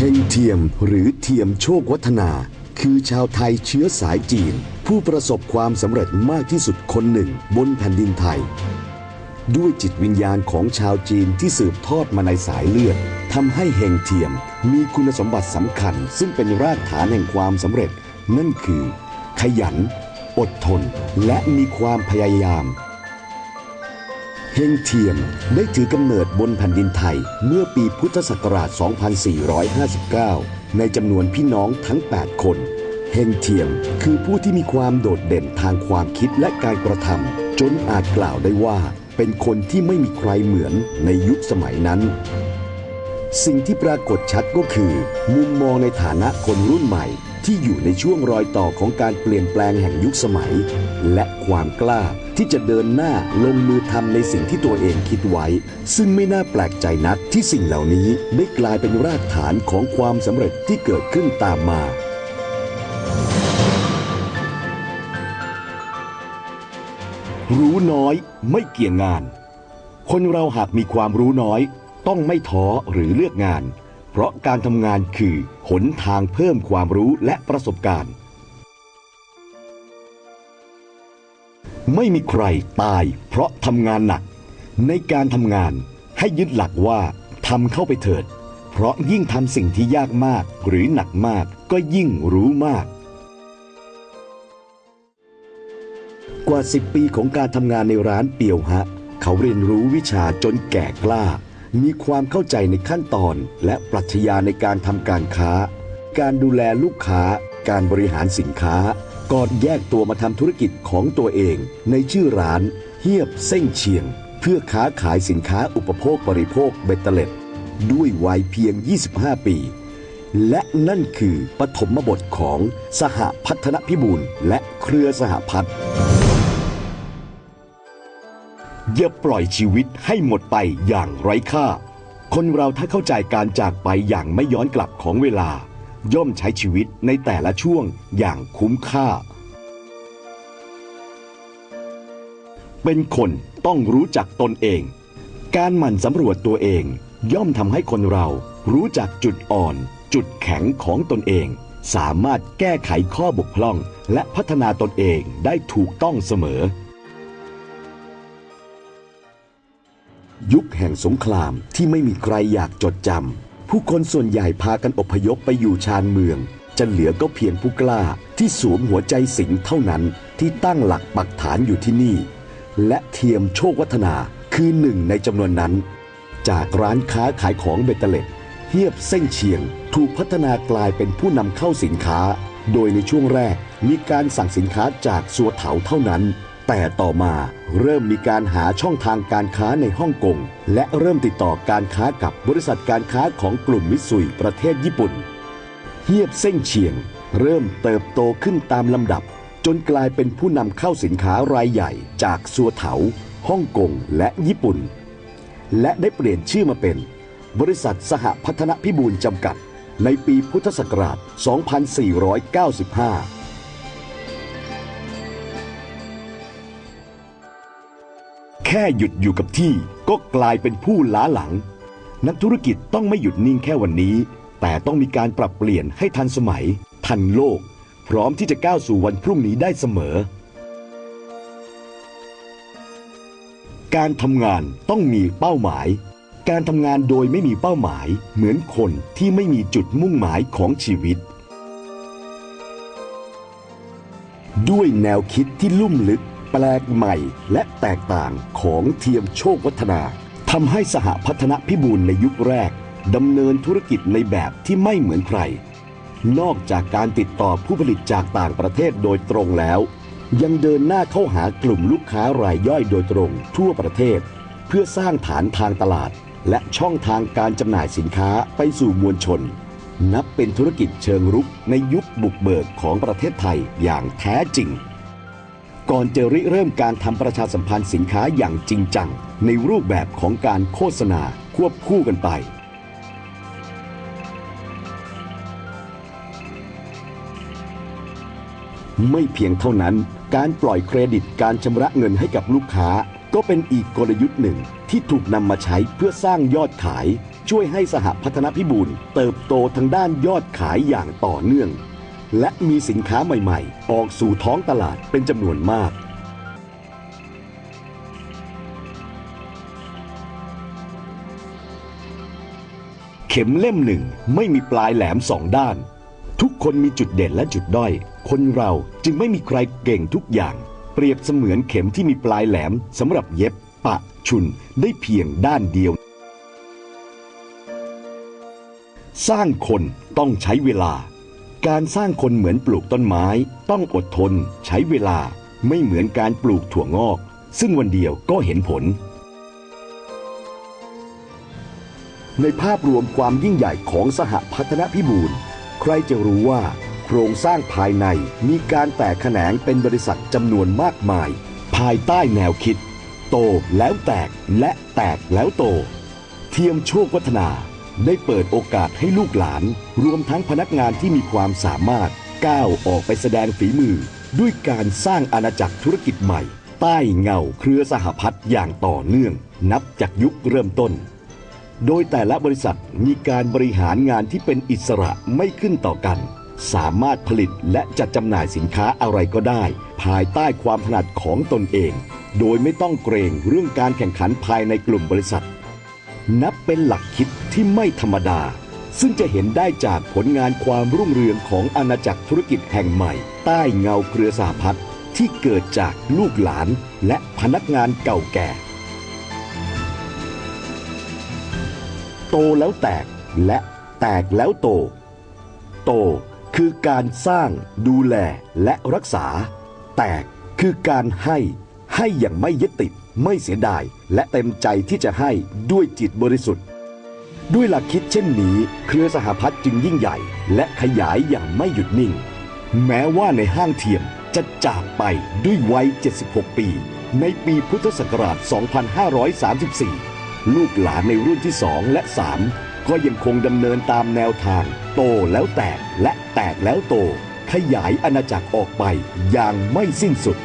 เฮงเทียมหรือเทียมโชควัฒนา คือชาวไทยเชื้อสายจีน ผู้ประสบความสำเร็จมากที่สุดคนหนึ่งบนแผ่นดินไทย ด้วยจิตวิญญาณของชาวจีนที่สืบทอดมาในสายเลือดทำให้เฮงเทียมมีคุณสมบัติสำคัญ ซึ่งเป็นรากฐานแห่งความสำเร็จ นั่นคือ ขยัน อดทน และมีความพยายาม ฮงเทียมได้ถือกำเนิดบนแผ่นดินไทยเมื่อปีพุทธศักราช 2459 ในจำนวนพี่น้องทั้ง 8 คนเฮงเทียมคือผู้ที่มีความโดดเด่นทางความคิดและการกระทำจนอาจกล่าวได้ว่า เป็นคนที่ไม่มีใครเหมือนในยุคสมัยนั้น สิ่งที่ปรากฏชัดก็คือ มุมมองในฐานะคนรุ่นใหม่ ที่อยู่ในช่วงรอยต่อของการเปลี่ยนแปลงแห่งยุคสมัย และความกล้าที่จะเดินหน้าลงมือทำในสิ่งที่ตัวเองคิดไว้ ซึ่งไม่น่าแปลกใจนักที่สิ่งเหล่านี้ได้กลายเป็นรากฐานของความสำเร็จที่เกิดขึ้นตามมารู้น้อยไม่เกี่ยงงาน คนเราหากมีความรู้น้อย ต้องไม่ท้อหรือเลือกงาน เพราะการทำงานคือหนทางเพิ่มความรู้และประสบการณ์ ไม่มีใครตายเพราะทำงานหนัก ในการทำงานให้ยึดหลักว่าทำเข้าไปเถิด เพราะยิ่งทำสิ่งที่ยากมากหรือหนักมากก็ยิ่งรู้มาก กว่า 10 ปีของการทำงานในร้านเปียวฮะ เขาเรียนรู้วิชาจนแก่กล้า มีความเข้าใจในขั้นตอนและปรัชญาในการทำการค้า การดูแลลูกค้า การบริหารสินค้า ก่อนแยกตัวมาทำธุรกิจของตัวเอง ในชื่อร้านเฮียบเส้งเชียง เพื่อค้าขายสินค้าอุปโภคบริโภคเบตเตเล็ด ด้วยวัยเพียง 25 ปี และนั่นคือปฐมบทของสหพัฒนพิบูลและเครือสหพัฒน์ อย่าปล่อยชีวิตให้หมดไปอย่างไร้ค่า คนเราถ้าเข้าใจการจากไปอย่างไม่ย้อนกลับของเวลา ย่อมใช้ชีวิตในแต่ละช่วงอย่างคุ้มค่า เป็นคนต้องรู้จักตนเอง การหมั่นสำรวจตัวเอง ย่อมทำให้คนเรารู้จักจุดอ่อน จุดแข็งของตนเอง สามารถแก้ไขข้อบกพร่อง และพัฒนาตนเองได้ถูกต้องเสมอ ยุคแห่งสงครามที่ไม่มีใครอยากจดจำผู้คนส่วนใหญ่พากันอพยพไปอยู่ชานเมือง จะเหลือก็เพียงผู้กล้าที่สวมหัวใจสิงเท่านั้นที่ตั้งหลักปักฐานอยู่ที่นี่ และเทียมโชควัฒนาคือหนึ่งในจำนวนนั้น จากร้านค้าขายของเบตเตเล็ดเฮียบเส้งเชียง ถูกพัฒนากลายเป็นผู้นำเข้าสินค้า โดยในช่วงแรกมีการสั่งสินค้าจากสัวเถาเท่านั้น แต่ต่อมาเริ่มมีการหาช่องทางการค้าในฮ่องกง และเริ่มติดต่อการค้ากับบริษัทการค้าของกลุ่มมิตซุยประเทศญี่ปุ่น เฮียบเส้งเชียง เริ่มเติบโตขึ้นตามลำดับ จนกลายเป็นผู้นำเข้าสินค้ารายใหญ่จากสัวเถาฮ่องกงและญี่ปุ่น และได้เปลี่ยนชื่อมาเป็น บริษัทสหพัฒนพิบูลจำกัด ในปีพุทธศักราช 2495 แค่หยุดอยู่กับที่ก็กลายเป็นผู้ล้าหลัง นักธุรกิจต้องไม่หยุดนิ่งแค่วันนี้ แต่ต้องมีการปรับเปลี่ยนให้ทันสมัย ทันโลก พร้อมที่จะก้าวสู่วันพรุ่งนี้ได้เสมอ การทำงานต้องมีเป้าหมาย การทำงานโดยไม่มีเป้าหมาย เหมือนคนที่ไม่มีจุดมุ่งหมายของชีวิต ด้วยแนวคิดที่ลุ่มลึก แปลกใหม่และแตกต่างของเทียมโชควัฒนาทำให้สหพัฒนพิบูลในยุคแรกดำเนินธุรกิจในแบบที่ไม่เหมือนใคร นอกจากการติดต่อผู้ผลิตจากต่างประเทศโดยตรงแล้ว ยังเดินหน้าเข้าหากลุ่มลูกค้ารายย่อยโดยตรงทั่วประเทศ เพื่อสร้างฐานทางตลาด และช่องทางการจำหน่ายสินค้าไปสู่มวลชน นับเป็นธุรกิจเชิงรุกในยุคบุกเบิกของประเทศไทยอย่างแท้จริง ก่อนจะริเริ่มการทำประชาสัมพันธ์สินค้าอย่างจริงจัง ในรูปแบบของการโฆษณาควบคู่กันไปไม่เพียงเท่านั้น การปล่อยเครดิตการชำระเงินให้กับลูกค้า ก็เป็นอีกกลยุทธ์หนึ่งที่ถูกนำมาใช้เพื่อสร้างยอดขาย ช่วยให้สหพัฒนพิบูลเติบโตทางด้านยอดขายอย่างต่อเนื่อง และมีสินค้าใหม่ๆ ออกสู่ท้องตลาดเป็นจำนวนมาก เข็มเล่มหนึ่งไม่มีปลายแหลมสองด้าน ทุกคนมีจุดเด่นและจุดด้อย คนเราจึงไม่มีใครเก่งทุกอย่าง เปรียบเสมือนเข็มที่มีปลายแหลมสำหรับเย็บ ปะ ชุนได้เพียงด้านเดียวสร้างคนต้องใช้เวลา การสร้างคนเหมือนปลูกต้นไม้ ต้องอดทน ใช้เวลาไม่เหมือนการปลูกถั่วงอก ซึ่งวันเดียวก็เห็นผล ในภาพรวมความยิ่งใหญ่ของสหพัฒนพิบูลใครจะรู้ว่า โครงสร้างภายในมีการแตกแขนงเป็นบริษัทจำนวนมากมาย ภายใต้แนวคิด โตแล้วแตกและแตกแล้วโต เทียมโชควัฒนา ได้เปิดโอกาสให้ลูกหลาน รวมทั้งพนักงานที่มีความสามารถก้าวออกไปแสดงฝีมือ ด้วยการสร้างอาณาจักรธุรกิจใหม่ ใต้เงาเครือสหพัฒน์อย่างต่อเนื่อง นับจากยุคเริ่มต้น โดยแต่ละบริษัทมีการบริหารงานที่เป็นอิสระไม่ขึ้นต่อกัน สามารถผลิตและจัดจำหน่ายสินค้าอะไรก็ได้ ภายใต้ความถนัดของตนเอง โดยไม่ต้องเกรงเรื่องการแข่งขันภายในกลุ่มบริษัท นับเป็นหลักคิด ที่ไม่ธรรมดา ซึ่งจะเห็นได้จากผลงานความรุ่งเรืองของอาณาจักรธุรกิจแห่งใหม่ ใต้เงาเครือสหพัฒน์ที่เกิดจากลูกหลานและพนักงานเก่าแก่ โตแล้วแตกและแตกแล้วโต โตคือการสร้างดูแลและรักษา แตกคือการให้ให้อย่างไม่ยึดติด ไม่เสียดาย และเต็มใจที่จะให้ด้วยจิตบริสุทธิ์ ด้วยหลักคิดเช่นนี้ เครือสหพัฒน์จึงยิ่งใหญ่ และขยายอย่างไม่หยุดนิ่ง แม้ว่าในห้างเทียมจะจากไปด้วยวัย 76 ปี ในปีพุทธศักราช 2534 ลูกหลานในรุ่นที่ 2 และ 3 ก็ยังคงดำเนินตามแนวทาง โตแล้วแตกและแตกแล้วโต ขยายอาณาจักรออกไปอย่างไม่สิ้นสุด